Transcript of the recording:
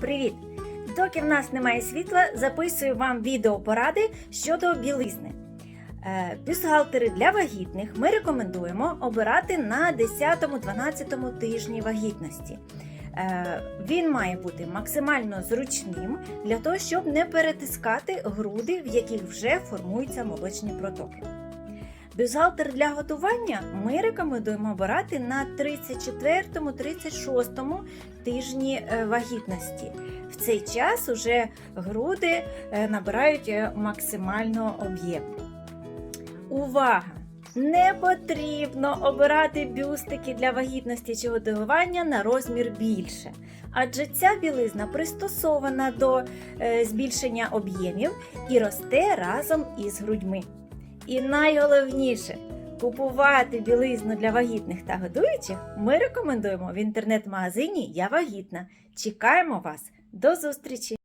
Привіт! Доки в нас немає світла, записую вам відеопоради щодо білизни. Е, Бюстгальтери для вагітних ми рекомендуємо обирати на 10-12 тижні вагітності. Е, Він має бути максимально зручним для того, щоб не перетискати груди, в яких вже формуються молочні протоки. Бюстгальтер для готування ми рекомендуємо обирати на 34-36 тижні е, вагітності. В цей час уже груди е, набирають е, максимально об'єм. Увага! Не потрібно обирати бюстики для вагітності чи годування на розмір більше, адже ця білизна пристосована до збільшення об'ємів і росте разом із грудьми. І найголовніше купувати білизну для вагітних та годуючих ми рекомендуємо в інтернет-магазині Я вагітна. Чекаємо вас! До зустрічі!